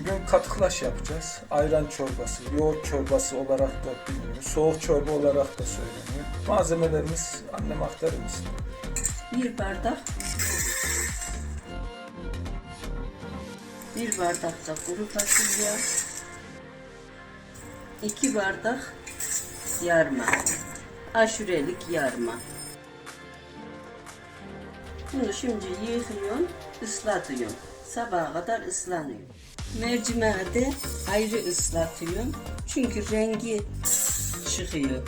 Bugün katıklaş yapacağız. Ayran çorbası, yoğurt çorbası olarak da biliniyor. Soğuk çorba olarak da söyleniyor. Malzemelerimiz annem aktarır mısın? Bir bardak bir bardak da kuru fasulye iki bardak yarma aşurelik yarma bunu şimdi yıkıyorum ıslatıyorum sabaha kadar ıslanıyor mercimeği de ayrı ıslatıyorum çünkü rengi çıkıyor.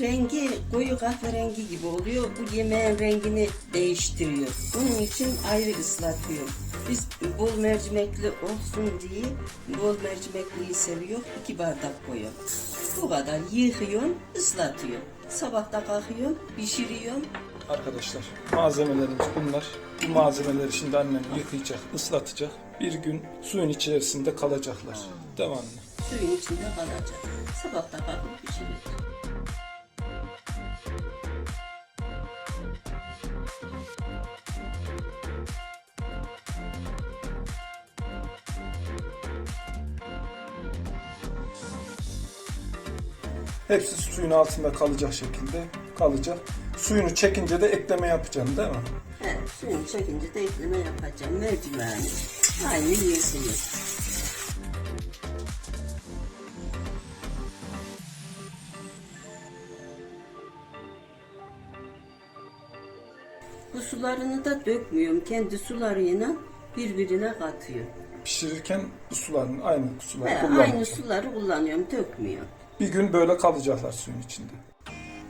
Rengi koyu kahverengi gibi oluyor. Bu yemeğin rengini değiştiriyor. Bunun için ayrı ıslatıyorum. Biz bol mercimekli olsun diye bol mercimekliyi seviyor. iki bardak koyuyorum. Bu kadar yıkıyorum, ıslatıyorum. Sabahta kalkıyorum, pişiriyorum. Arkadaşlar malzemelerimiz bunlar. Bu malzemeleri şimdi annem yıkayacak, ıslatacak. Bir gün suyun içerisinde kalacaklar. Devamlı. Suyun içinde kalacak. Sabahta kalkıp pişiriyorum. Hepsi suyun altında kalacak şekilde kalacak. Suyunu çekince de ekleme yapacaksın değil mi? Evet, suyunu çekince de ekleme yapacağım. Mercimeğini aynı yıkıyor. Bu sularını da dökmüyorum. Kendi sularıyla birbirine katıyor. Pişirirken bu suların aynı suları He, aynı kullanacaksın. suları kullanıyorum, dökmüyorum. Bir gün böyle kalacaklar suyun içinde.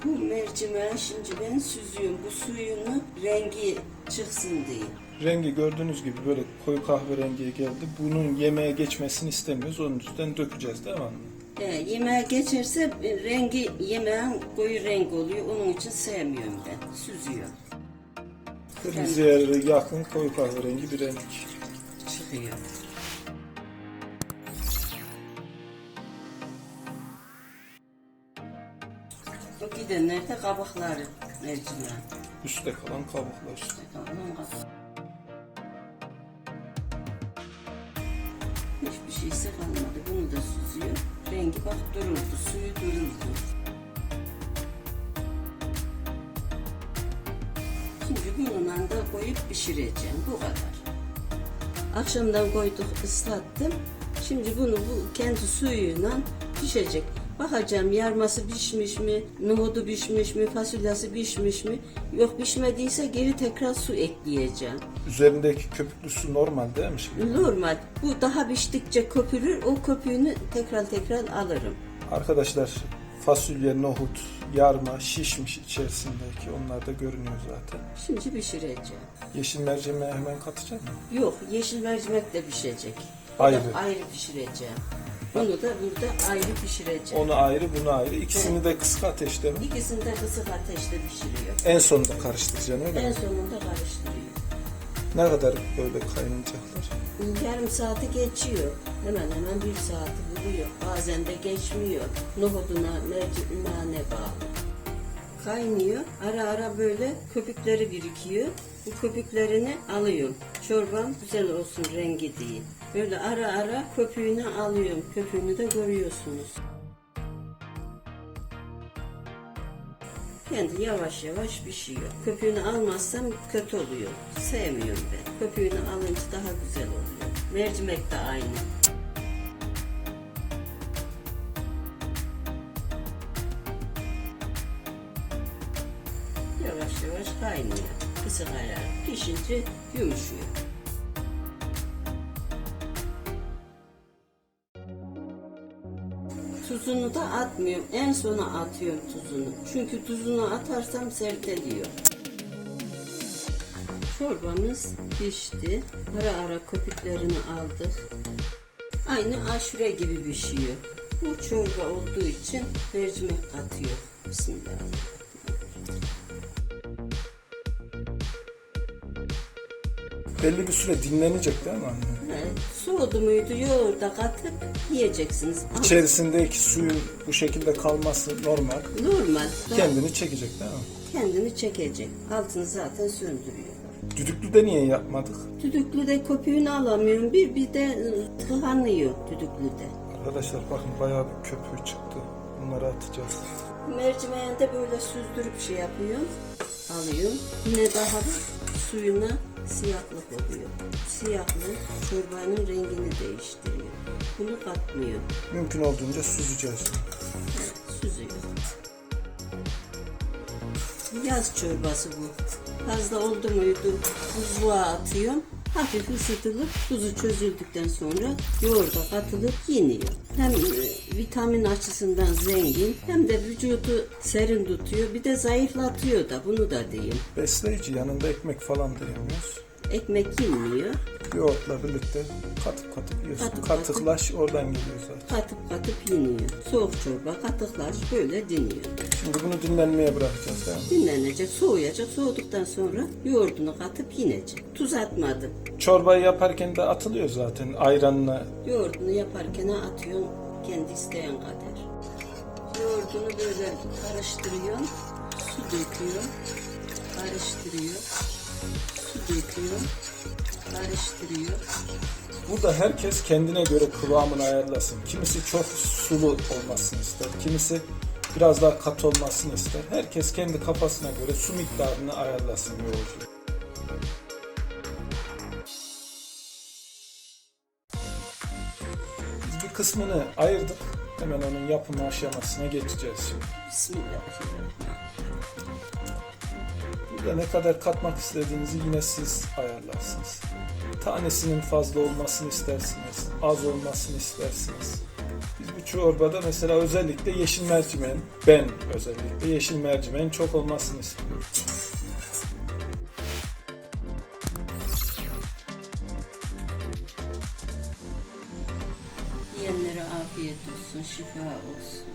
Bu mercimeği şimdi ben süzüyorum. Bu suyunu rengi çıksın diye. Rengi gördüğünüz gibi böyle koyu kahverengiye geldi. Bunun yemeğe geçmesini istemiyoruz. Onun üstünden dökeceğiz değil mi? anne? Yemeğe geçerse e, rengi yemeğin koyu renk oluyor. Onun için sevmiyorum ben. Süzüyorum. Kırmızıya yakın koyu kahverengi bir renk. Çıkıyor. O gidenler de kabakları mercimeğin. Üstte kalan kabuklar. Tamam kabak. Hiçbir şeyse kalmadı. Bunu da süzüyor. Rengi bak duruldu. Suyu duruldu. Şimdi bununla da koyup pişireceğim. Bu kadar. Akşamdan koyduk, ıslattım. Şimdi bunu bu kendi suyuyla pişecek. Bakacağım yarması pişmiş mi, nohudu pişmiş mi, fasulyesi pişmiş mi? Yok pişmediyse geri tekrar su ekleyeceğim. Üzerindeki köpüklü su normal değil mi şimdi? Normal. Bu daha piştikçe köpürür. O köpüğünü tekrar tekrar alırım. Arkadaşlar fasulye, nohut, yarma şişmiş içerisindeki. Onlar da görünüyor zaten. Şimdi pişireceğim. Yeşil mercimeği hemen katacak mı? Yok yeşil mercimek de pişecek. Ayrı. ayrı pişireceğim. Bunu da burada ayrı pişireceğim. Onu ayrı, bunu ayrı. İkisini de kısık ateşte mi? İkisini de kısık ateşte pişiriyor. En sonunda karıştıracaksın öyle En mi? sonunda karıştırıyor. Ne kadar böyle kaynayacaklar? Yarım saati geçiyor. Hemen hemen bir saati buluyor. Bazen de geçmiyor. Nohuduna, mercimeğine bağlı. Kaynıyor. Ara ara böyle köpükleri birikiyor. Bu köpüklerini alıyorum. Çorbam güzel olsun rengi diye. Böyle ara ara köpüğünü alıyorum. Köpüğünü de görüyorsunuz. Kendi yavaş yavaş pişiyor. Köpüğünü almazsam kötü oluyor. Sevmiyorum ben. Köpüğünü alınca daha güzel oluyor. Mercimek de aynı. Yavaş yavaş kaynıyor. Kısık ayar. Pişince yumuşuyor. Tuzunu da atmıyorum. En sona atıyorum tuzunu. Çünkü tuzunu atarsam serteliyor. Çorbamız pişti. Ara ara köpüklerini aldık. Aynı aşure gibi pişiyor. Bu çorba olduğu için mercimek atıyor. Bismillahirrahmanirrahim. Belli bir süre dinlenecek değil mi anne? Evet, soğudu muydu yoğurda katıp yiyeceksiniz. Ama İçerisindeki suyun bu şekilde kalması normal. Normal. Daha Kendini çekecek değil mi? kendini çekecek. Altını zaten söndürüyor. Düdüklüde niye yapmadık? Düdüklüde köpüğünü alamıyorum. Bir bir de ıı, tıkanıyor düdüklüde. Arkadaşlar bakın bayağı bir köpüğü çıktı. Bunları atacağız. Mercimeğini de böyle süzdürüp şey yapıyorum. Alıyorum. Yine daha suyuna siyahlık oluyor. Siyahlık çorbanın rengini değiştiriyor. Bunu katmıyor. Mümkün olduğunca süzeceğiz. Süzüyor. Yaz çorbası bu. Fazla oldu muydu buzluğa atıyorum. Hafif ısıtılıp tuzu çözüldükten sonra yoğurda katılıp yeniyor. Hem e, vitamin açısından zengin hem de vücudu serin tutuyor. Bir de zayıflatıyor da bunu da diyeyim. Besleyici yanında ekmek falan da yemiyoruz. Ekmek yenmiyor. Yoğurtla birlikte katıp katıp yiyorsun. Katıp Katıklaş oradan geliyor zaten. Katıp katıp yeniyor. Soğuk çorba katıklar böyle diniyor. Şimdi bunu dinlenmeye bırakacağız değil mi? Dinlenecek, soğuyacak. Soğuduktan sonra yoğurdunu katıp yinecek. Tuz atmadım. Çorbayı yaparken de atılıyor zaten ayranla. Yoğurdunu yaparken atıyorsun kendi isteyen kadar. Yoğurdunu böyle karıştırıyorsun. Su döküyor. Karıştırıyor. Döküyor. Karıştırıyor. Burada herkes kendine göre kıvamını ayarlasın. Kimisi çok sulu olmasını ister. Kimisi biraz daha katı olmasını ister. Herkes kendi kafasına göre su miktarını ayarlasın yoğurdu. Bir kısmını ayırdık. Hemen onun yapımı aşamasına geçeceğiz şimdi. Bismillahirrahmanirrahim. Burada ne kadar katmak istediğinizi yine siz ayarlarsınız. Tanesinin fazla olmasını istersiniz, az olmasını istersiniz. Biz bu çorbada mesela özellikle yeşil mercimeğin, ben özellikle yeşil mercimeğin çok olmasını istiyorum. Yiyenlere afiyet olsun, şifa olsun.